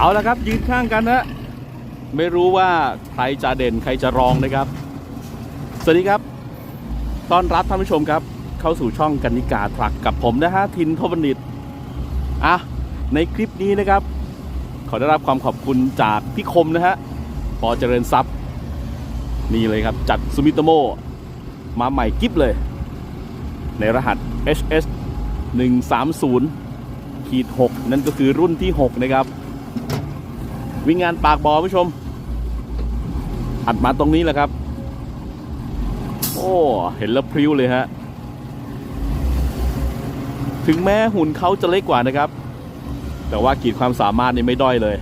เอาละครับยืนข้างกันนะ ไม่รู้ว่าใครจะเด่นใครจะรองนะครับ สวัสดีครับ ต้อนรับท่านผู้ชมครับ เข้าสู่ช่องกันนิกาทรักกับผมนะฮะทินทบนิตอะในคลิปนี้นะครับ ขอได้รับความขอบคุณจากพี่คมนะฮะปอเจริญทรัพย์นี่เลยครับ จัดซูมิโตโมมาใหม่กิฟเลย ในรหัส HS 130ขีด6นั่นก็คือรุ่นที่ 6 นะครับ วิ่งงานปากบอผู้ชม อัดมาตรงนี้แหละครับ โอ้ เห็นแล้วพริ้วเลยฮะ ถึงแม้หุ่นเขาจะเล็กกว่านะครับ แต่ว่ากีดความสามารถนี่ไม่ด้อยเลย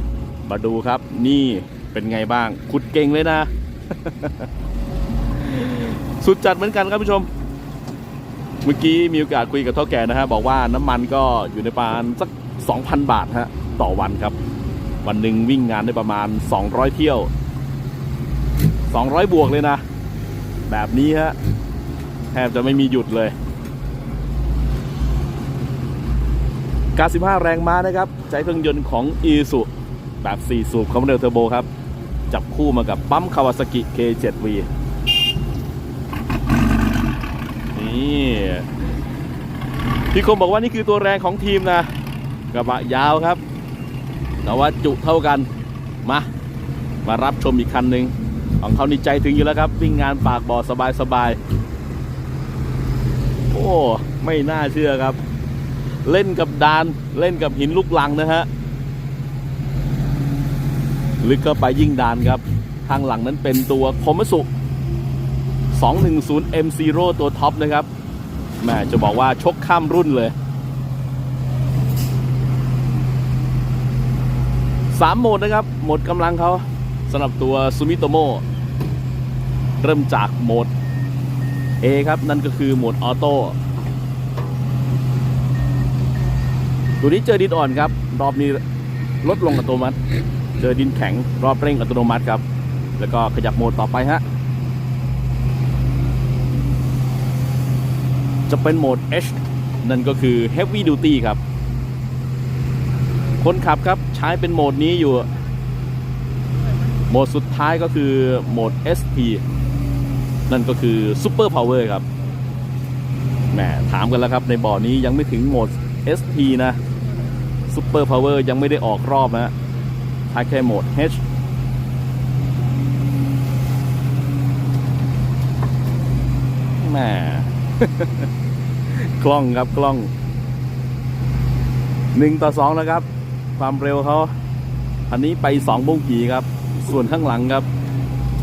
มาดูครับ นี่เป็นไงบ้าง ขุดเก่งเลยนะ สุดจัดเหมือนกันครับผู้ชม เมื่อกี้มีโอกาสคุยกับท่าแก่นะฮะ บอกว่าน้ำมันก็อยู่ในประมาณสัก 2,000 บาทฮะ ต่อวันครับ วันหนึ่งวิ่งงานได้ประมาณ 200 เที่ยว 200 บวกเลยนะ แบบนี้ฮะแทบจะไม่มีหยุดเลย95แรงม้านะครับ ใช้เครื่องยนต์ของ e s u แบบ 4 สูบคอมเรลเทอร์โบครับ จับคู่มากับปั๊มคาวาซากิ K7V นี่พี่คมบอกว่านี่คือตัวแรงของทีมนะ กระบะยาวครับ แต่ว่าจุเท่ากันมา มารับชมอีกคันหนึ่งของเขานี่ใจถึงอยู่แล้วครับ วิ่งงานปากบ่อสบายๆโอ้ไม่น่าเชื่อครับ เล่นกับดานเล่นกับหินลูกลังนะฮะลึกเข้าไปยิ่งดานครับข้างหลังนั้นเป็นตัวคมสุ 210 M0 ตัวท็อปนะครับแม่จะบอกว่าชกข้ามรุ่นเลย สามโหมดนะครับ โหมดกำลังเขาสำหรับตัวซูมิโตโมเริ่มจากโหมด A ครับ นั่นก็คือโหมดออโต้ตัวนี้เจอดินอ่อนครับ รอบนี้ลดลงอัตโนมัติ เจอดินแข็ง รอบเร่งอัตโนมัติครับ แล้วก็ขยับโหมดต่อไปฮะ จะเป็นโหมด H นั่นก็คือ Heavy Duty ครับ คนขับครับใช้เป็นโหมดนี้อยู่ โหมดสุดท้ายก็คือโหมด SP นั่นก็คือ Super Power ครับแหมถามกันแล้วครับในบ่อนี้ยังไม่ถึงโหมด SP นะ Super Power ยังไม่ได้ออกรอบนะใช้แค่โหมด H แหมกล้องครับกล้องหนึ่งต่อสองนะครับ ความเร็วเขาอันนี้ไปสองบุ้งกีครับ ส่วนข้างหลังครับ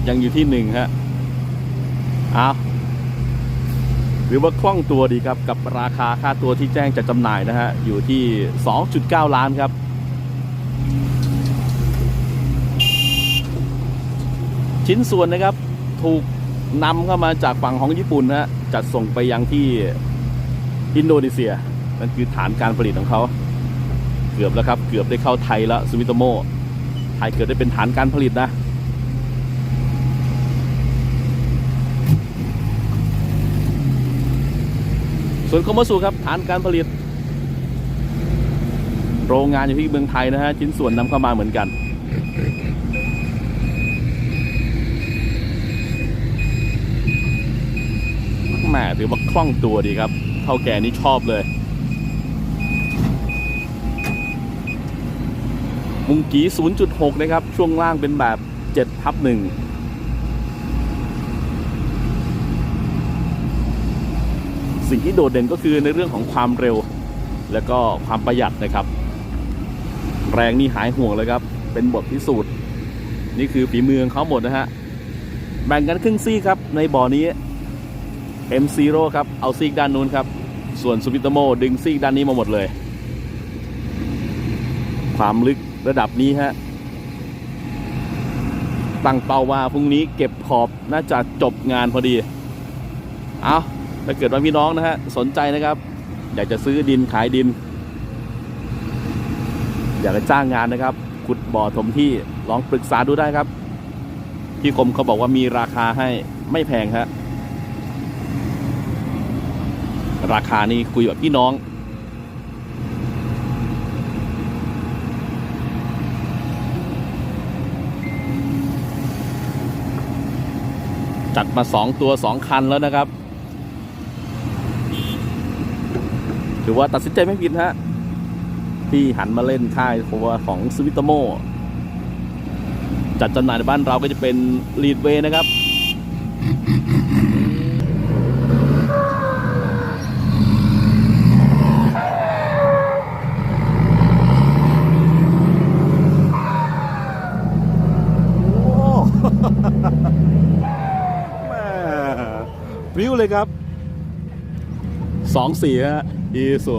ยังอยู่ที่หนึ่งฮะเอาหรือว่าคล่องตัวดีครับกับราคาค่าตัวที่แจ้งจะจำหน่ายนะฮะ อยู่ที่ 2.9 ล้านครับ ชิ้นส่วนนะครับถูกนำเข้ามาจากฝั่งของญี่ปุ่นนะฮะจัดส่งไปยังที่อินโดนีเซียนั่นคือฐานการผลิตของเขา เกือบแล้วครับ เกือบได้เข้าไทยแล้วซูมิโตโมไทยเกือบได้เป็นฐานการผลิตนะส่วนคอมมสูครับฐานการผลิต โรงงานอยู่ที่เมืองไทยนะฮะชิ้นส่วนนำเข้ามาเหมือนกันแหมถือว่าคล่องตัวดีครับเท่าแก่นี่ชอบเลย มุงกี 0.6 นะครับ ช่วงล่างเป็นแบบ7ทับ1สิ่งที่โดดเด่นก็คือในเรื่องของความเร็ว และก็ความประหยัดนะครับ แรงนี่หายห่วงเลยครับ เป็นบทพิสูจน์ นี่คือฝีมือของเขาหมดนะฮะ แบ่งกันครึ่งซี่ครับ ในบ่อนี้ M0 ครับ เอาซีกด้านนู้นครับ ส่วนซูบิโตโมดึงซีกด้านนี้มาหมดเลย ความลึก ระดับนี้ฮะตั้งเป้าว่าพรุ่งนี้เก็บขอบน่าจะจบงานพอดี เอาถ้าเกิดว่าพี่น้องนะฮะสนใจนะครับ อยากจะซื้อดินขายดิน อยากจะจ้างงานนะครับ ขุดบ่อถมที่ลองปรึกษาดูได้ครับพี่คมเขาบอกว่ามีราคาให้ไม่แพงฮะราคานี่คุยแบบพี่น้อง จัดมาสองตัวสองคันแล้วนะครับถือว่าตัดสินใจไม่ผิดฮะที่หันมาเล่นค่ายของของสวิตโมจัดจำหน่ายในบ้านเราก็จะเป็นลีดเวนะครับ โอ้ แม่ริ้ว ยครับสองสี่ฮะอีสุ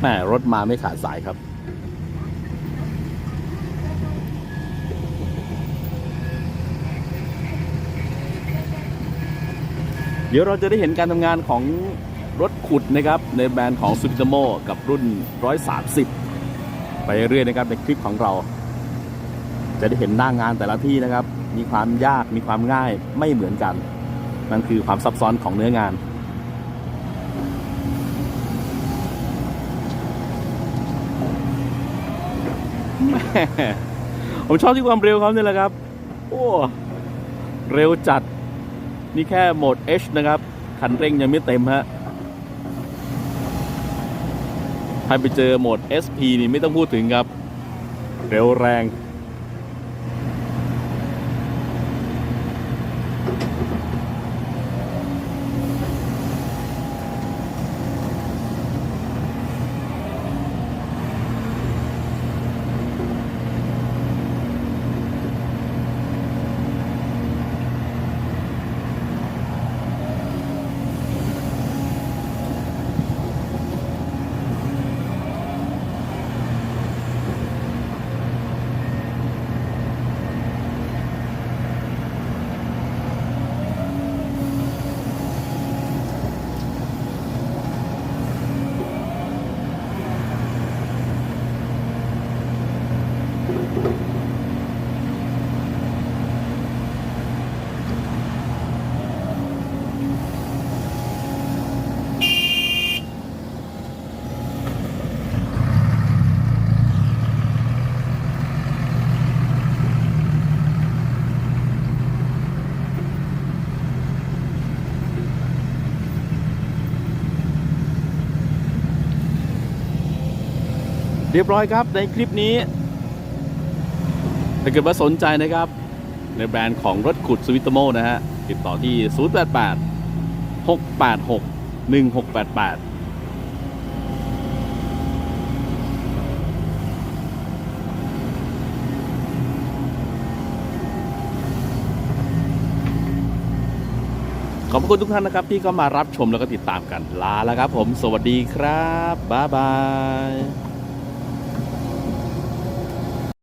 แม่รถมาไม่ขาดสายครับ เดี๋ยวเราจะได้เห็นการทำงานของรถขุดนะครับ ในแบรนด์ของซู p ิโมกับรุ่น 130 ไปเรื่อยนะครับในคลิปของเรา จะได้เห็นหน้างานแต่ละที่นะครับ มีความยากมีความง่ายไม่เหมือนกันนั่นคือความซับซ้อนของเนื้องาน ผมชอบที่ความเร็วเขาเนี่ยแหละครับ โอ้เร็วจัด นี่แค่โหมด H นะครับ คันเร่งยังไม่เต็มฮะถ้าไปเจอโหมด SP นี่ไม่ต้องพูดถึงครับ เร็วแรง เรียบร้อยครับในคลิปนี้ ถ้าเกิดว่าสนใจนะครับ ในแบรนด์ของรถขุดสวิตโมนะฮะ ติดต่อที่ 088 686 1688ขอบคุณทุกท่านนะครับ ที่เข้ามารับชมแล้วก็ติดตามกันลาแล้วครับผม สวัสดีครับ บ๊ายบาย